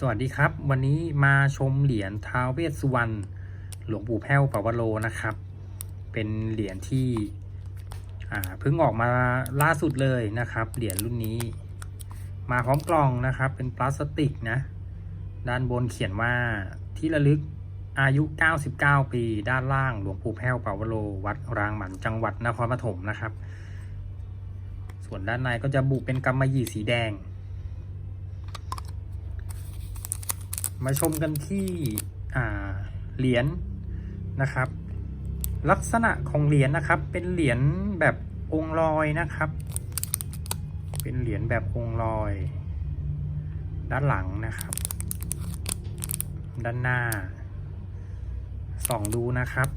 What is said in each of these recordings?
สวัสดีครับ วันนี้มาชมเหรียญท้าวเวสสุวรรณหลวงปู่แพ้วปาวโรนะครับ เป็นเหรียญที่เพิ่งออกมาล่าสุดเลยนะครับ เหรียญรุ่นนี้ มาพร้อมกล่องนะครับ เป็นพลาสติกนะ ด้านบนเขียนว่าที่ระลึกอายุ 99 ปี ด้านล่างหลวงปู่แพ้วปาวโรวัดรางหมันจังหวัดนครปฐมนะครับ ส่วนด้านในก็จะบุเป็นกำมะหยี่สีแดง มาชมกันที่เหรียญนะครับ ลักษณะของเหรียญนะครับ เป็นเหรียญแบบองลอยนะครับ เป็นเหรียญแบบองลอย ด้านหลังนะครับ ด้านหน้าส่องดูนะครับ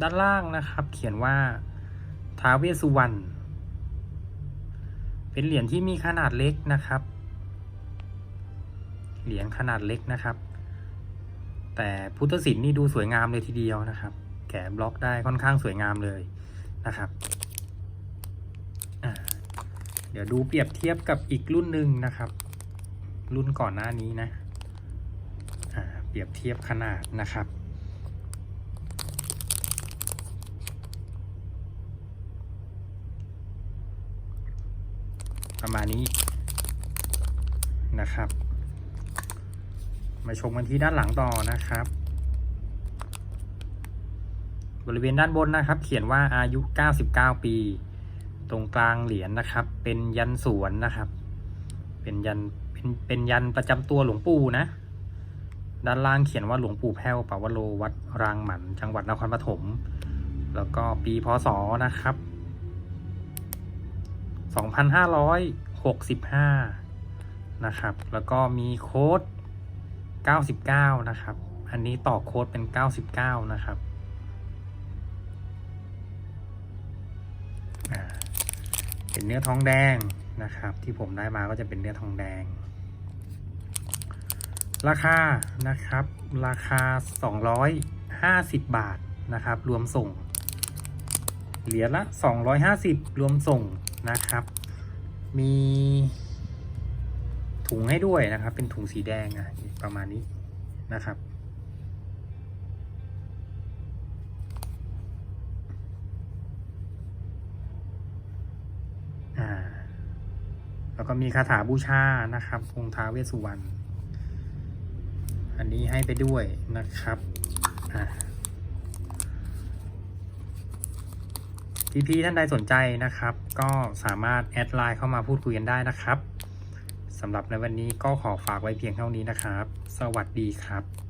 ด้านล่างนะครับ เขียนว่าท้าเวสุวรรณเป็นเหรียญที่มีขนาดเล็กนะครับ เหรียญขนาดเล็กนะครับ แต่พุทธศิลป์นี่ดูสวยงามเลยทีเดียวนะครับ แกะบล็อกได้ค่อนข้างสวยงามเลยนะครับเดี๋ยวดูเปรียบเทียบกับอีกรุ่นหนึ่งนะครับ รุ่นก่อนหน้านี้นะเปรียบเทียบขนาดนะครับ ประมาณนี้นะครับ มาชมกันที่ด้านหลังต่อนะครับ บริเวณด้านบนนะครับ เขียนว่าอายุ 99 ปี ตรงกลางเหรียญนะครับ เป็นยันสวนนะครับ เป็นยันเป็นเป็นยันประจำตัวหลวงปู่นะ ด้านล่างเขียนว่าหลวงปู่แพ้วปาวโรวัดรางหมัน จังหวัดนครปฐมแล้วก็ปีพศนะครับ 2,565 นะครับ แล้วก็มีโค้ด 99 นะครับ อันนี้ต่อโค้ดเป็น 99 นะครับเป็นเนื้อทองแดงนะครับ ที่ผมได้มาก็จะเป็นเนื้อทองแดง ราคานะครับ ราคา 250 บาทนะครับ รวมส่ง เหรียญละ 250 รวมส่ง นะครับ มีถุงให้ด้วยนะครับ เป็นถุงสีแดงอะประมาณนี้นะครับ อ่า แล้วก็มีคาถาบูชานะครับองค์ท้าเวสสุวรรณ อันนี้ให้ไปด้วยนะครับ อ่า พี่ๆท่านใดสนใจนะครับ ก็สามารถแอดไลน์เข้ามาพูดคุยกันได้นะครับสำหรับในวันนี้ก็ขอฝากไว้เพียงเท่านี้นะครับ สวัสดีครับ